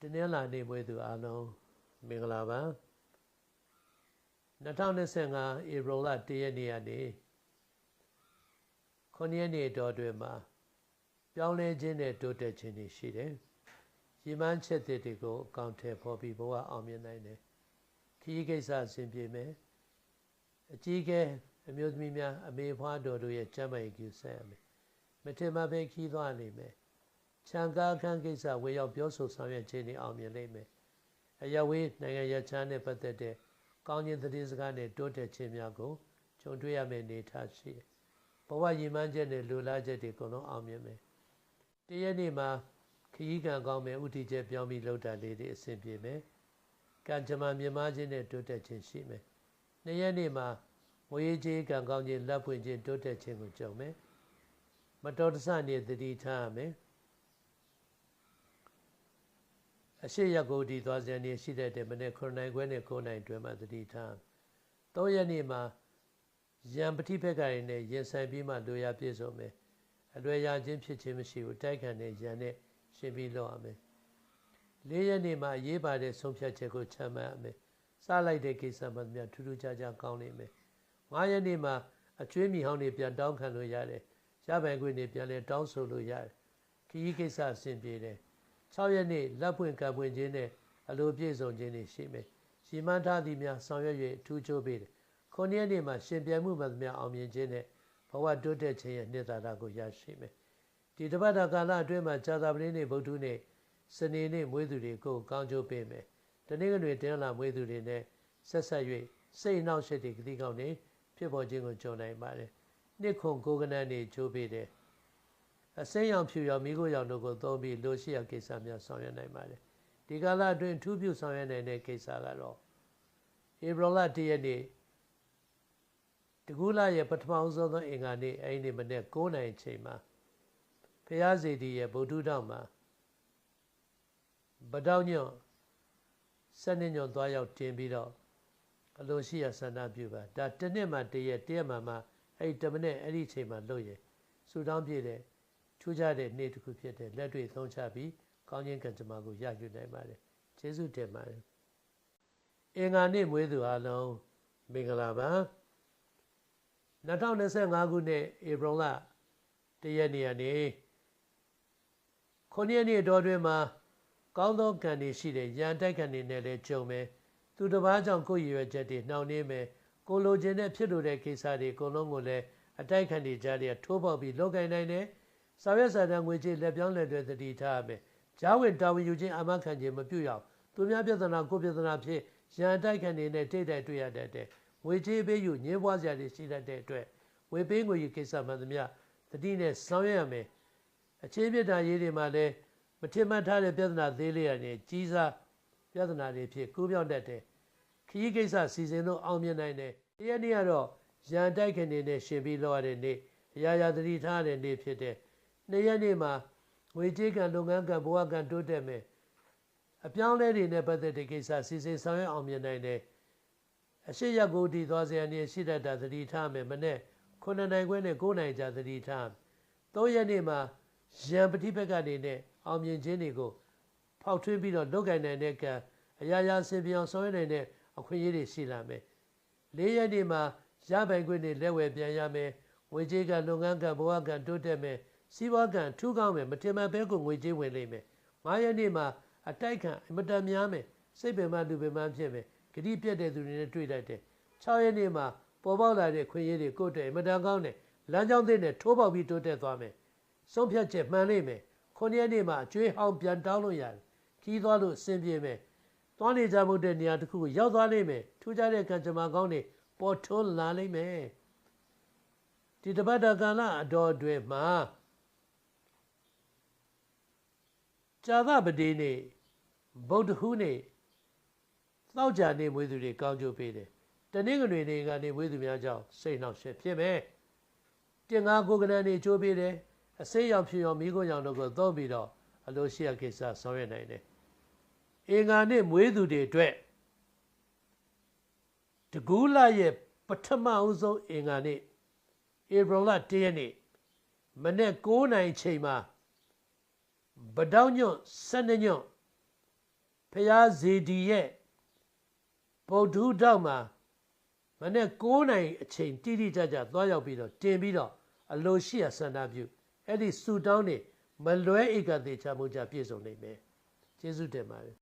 တနင်္လာနေ့မွေးသူအားလုံးမင်္ဂလာပါ2025ဧပြီလ1ရက်နေ့ကနေ9ရက်နေ့တော်တွင်မှာပြောင်းလဲခြင်းနဲ့တိုးတက်ခြင်းတွေရှိတယ်ရည်မှန်းချက်တွေကိုအကောင့်ထဲပေါ်ပြီးဘဝအောင်မြင်နိုင်တယ်ခရီးကိစ္စအဆင်ပြေမယ်အကြီးကဲအမျိုးသမီးများအမေဖွားတော်တို့ရဲ့ကျမ်းမာရေးကူဆက်ရမယ်မထင်မှပဲခီးသွားနိုင်မယ် ခြံကားခန်းကိစ္စဝေရောက်ပြောဆိုဆောင်ရွက်ခြင်းတွေအောင်မြင်လိမ့်မယ်အရဝေးနိုင်ငံရချမ်းနဲ့ပတ်သက်တဲ့ကောင်းခြင်းသတင်းစကားနဲ့တိုးတက်ခြင်းများကိုကြုံတွေ့ရမယ့်အနေအထားရှိတယ်ဘဝရည်မှန်းချက်နဲ့လူလားချက်တွေအကုန်လုံးအောင်မြင်မယ်တရက်နေ့မှာခရီးကံကောင်းမယ်ဥတီချက်ပြောင်းပြီးလှုပ်တာလေးတွေအဆင်ပြေမယ်ကံကြမ္မာမြင်မခြင်းနဲ့တိုးတက်ခြင်းရှိမယ်နှစ်ရက်နေ့မှာငွေကြေးကံကောင်းခြင်းလက်ဖွင့်ခြင်းတိုးတက်ခြင်းကိုကြုံမယ်မတော်တဆနေသတိထားရမယ် အရှိရကိုဒီသွားစံနေရှိတဲ့တဲ့မနေ့9နိုင်ခွဲနဲ့9နိုင်တွင်မှသတိထား3ရက်နေ့မှာရံပတိဘက်ကရင်းနဲ့ရင်ဆိုင်ပြီးမှလိုရာပြည့်စုံမယ်အလွယ်ရခြင်းဖြစ်ခြင်းမရှိဘူးတိုက်ခံတဲ့ရံနဲ့ရှင်းပြီးလုပ်ရမယ်၄ရက်နေ့မှာအရေးပါတဲ့ဆုံးဖြတ်ချက်ကိုချမှတ်ရမယ်စလိုက်တဲ့ကိစ္စမှများထူးထူးခြားခြားကောင်းနေမယ်၅ရက်နေ့မှာအကျွေးမိဟောင်းတွေပြန်တောင်းခံလို့ရတယ်ရပိုင်ခွင့်တွေပြန်လဲတောင်းဆိုလို့ရတယ်ခရီးကိစ္စအဆင်ပြေတယ် 6ရက်နေ့လက်ပွင့်ကပ်ပွင့်ခြင်းနဲ့အလိုပြည့်စုံခြင်းတွေရှိမယ်ရှိမှန်းထားသည်များဆောင်ရွက်၍ထူးချိုးပေးတယ်9ရက်နေ့မှာရှင်ပြိုင်မှုမှသမျှအောင်မြင်ခြင်းနဲ့ဘဝတိုးတက်ခြင်းရဲ့နှစ်သာရကိုရရှိမယ်ဒီတပတ်တာကာလအတွင်းမှာဇာတာပလင်းနေ့ဗုဒ္ဓနေ့စနေနေ့မွေးသူတွေကိုကောင်းကျိုးပေးမယ်တနေ့ကတွေတင်းလာမွေးသူတွေနဲ့ဆက်ဆက်၍စိတ်နှောက်ရှက်တွေကတိကောင်းနေဖြစ်ပေါ်ခြင်းကိုကြုံနိုင်ပါတယ်နှစ်ခုကိုကနန်းနေချိုးပေးတယ် အစိမ်းရောင်ဖြူရောင်မိခိုးရောင်တို့ကိုသုံးပြီးလိုရှိရာကိစ္စများဆောင်ရွက်နိုင်ပါတယ်ဒီကာလအတွင်းထူးပြုဆောင်ရွက်နိုင်တဲ့ကိစ္စကတော့ဧပြီလ၁ရက်နေ့တကူလာရဲ့ပထမဆုံးသောအင်္ဂါနေ့အဲ့ဒီမနေ့9နိုင်ချိန်မှာဖျားစီတီရဲ့ဗုဒ္ဓတောင်မှာဗတောင်းညွန့်စနေညွန့်သွားရောက်တင်ပြီးတော့အလိုရှိရဆန္ဒပြုပါဒါတစ်နှစ်မှတရက်တရက်မှမှအဲ့ဒီတမနဲ့အဲ့ဒီချိန်မှာလွတ်ရဆူတောင်းပြည့်တဲ့ ထူးခြားတဲ့နေ့တစ်ခုဖြစ်တဲ့လက်တွေ့သုံးချပြီးကောင်းခြင်းကံကြမ္မာကိုရယူနိုင်ပါတယ်ကျေးဇူးတင်ပါတယ်အင်္ဂါနေ့မွေးသူအလုံးမင်္ဂလာပါ2025ခုနှစ်ဧပြီလတရက်နေ့ကနေခုနှစ်ရက်နေ့တော်တွင်မှာကောင်းသောကံတွေရှိတဲ့ရန်တိုက်ခံတွေနဲ့လည်းကြုံမယ်သူတစ်ပါးကြောင့်ကိုယ်ရည်ရွယ်ချက်တွေနှောင့်နှေးမယ်ကိုလိုချင်တဲ့ဖြစ်လို့တဲ့ကိစ္စတွေအကုန်လုံးကိုလည်းအတိုက်ခံတွေကြားတွေထိုးပေါက်ပြီးလောက်ကင်နိုင်တယ် စာရွက်စာတမ်းငွေကြေးလက်ပြောင်းလက်တွေသတိထားရမယ်ဂျားဝင်တာဝန်ယူခြင်းအမခံခြင်းမပြုရအောင်သူများပြဿနာကိုပြဿနာဖြစ်ရန်တိုက်ခံတွေနဲ့တိတ်တိုက်တွေ့ရတဲ့ငွေကြေးပေးယူညှင်းပွားစရာတွေရှိတတ်တဲ့အတွက်ဝေပေးငွေယူကိစ္စမှန်သမျှသတိနဲ့ဆောင်ရွက်ရမယ်အခြေပြတာရေးတွေမှာလည်းမထင်မှတ်ထားတဲ့ပြဿနာသေးလေးရနေကြီးစားပြဿနာတွေဖြစ်ကူးပြောင်းတတ်တယ်ခရီးကိစ္စစီစဉ်လို့အောင်မြင်နိုင်တယ်တရက်နေ့ကတော့ရန်တိုက်ခင်နေနဲ့ရှင်ပြီးလောက်ရတဲ့နေ့အရာရာသတိထားတဲ့နေ့ဖြစ်တဲ့ နေ့ရက်နေ့မှာငွေကြေးကံလုပ်ငန်းကံဘဝကံတိုးတက်မယ်အပြောင်းလဲတွေနဲ့ပတ်သက်တဲ့ကိစ္စစီစဉ်ဆောင်ရွက်အောင်မြင်နိုင်တယ်အရှိရကိုတည်သွားစေအနေရှိတတ်တာသတိထားမယ်မနဲ့9နိုင်ခွဲနဲ့9နိုင်ကြာသတိထား3ရက်နေ့မှာရန်ပฏิဘက်ကနေနဲ့အောင်မြင်ခြင်းတွေကိုဖောက်ထွင်းပြီးတော့လုပ်ကင်နိုင်တဲ့ကံအရာရာဆင်ပြောင်ဆောင်ရွက်နိုင်တဲ့အခွင့်အရေးတွေရှိလာမယ်၄ရက်နေ့မှာရပိုင်ခွင့်တွေလက်ဝယ်ပြန်ရမယ်ငွေကြေးကလုပ်ငန်းကဘဝကတိုးတက်မယ် စီးပွားကထူးကောင်းမယ်မတင်မဘဲကိုငွေကြေးဝင်လိမ့်မယ်၅ရက်နေ့မှာအတိုက်ခံအမတန်များမယ်စိတ်ပင်မလူပင်မဖြစ်မယ်ဂတိပြတ်တဲ့သူတွေနဲ့တွေ့တတ်တယ်6ရက်နေ့မှာပေါ်ပေါက်လာတဲ့ခွင့်ရည်တွေကိုတည်းအမတန်ကောင်းတယ်လမ်းကြောင်းသစ်နဲ့ထိုးပေါက်ပြီးတိုးတက်သွားမယ်ဆုံးဖြတ်ချက်မှန်လိမ့်မယ်9ရက်နေ့မှာအကျွေးဟောင်းပြန်တောင်းလို့ရတယ်ခီးသွားလို့အဆင်ပြေမယ်သွားနေကြမှုတဲ့နေရာတစ်ခုကိုရောက်သွားလိမ့်မယ်ထူးခြားတဲ့ကံကြမ္မာကောင်းတွေပေါ်ထွန်းလာလိမ့်မယ်ဒီတပတ်တကာလအတော်အတွင်းမှာ ဇာသပတိနေ့ဗုဒ္ဓဟူးနေ့သောကြာနေ့မွေးသူတွေကောင်းကျိုးပေးတယ်တနင်္ဂနွေနေ့ကနေမွေးသူများကြောင့်စိတ်နှောက်ရှက်ဖြစ်မယ်တင်ငါကိုကနန်နေချိုးပေးတယ်အစိမ်းရောင်ဖြူရောင်မိခိုးရောင်တို့ကိုသုံးပြီးတော့အလိုရှိရကိစ္စဆောင်ရွက်နိုင်တယ်အင်္ဂါနေ့မွေးသူတွေအတွက်တကူးလာရဲ့ပထမအဦးဆုံးအင်္ဂါနေ့ဧပြီလ၁ရက်နေ့မနေ့9နိုင်ချိန်မှာ ဗတောင်းညွန့်12ညွန့်ះဇေဒီရဲ့ဗုဒ္ဓတောက်မှာမနေ့9နိုင်အချိန်တိတိကျကျသွားရောက်ပြီးတော့တင်ပြီးတော့အလိုရှိရဆန္ဒပြုအဲ့ဒီဆူတောင်းနေမလွဲဧကတိချမှုကြပြည့်စုံနိုင်မယ်ကျေးဇူးတင်ပါတယ်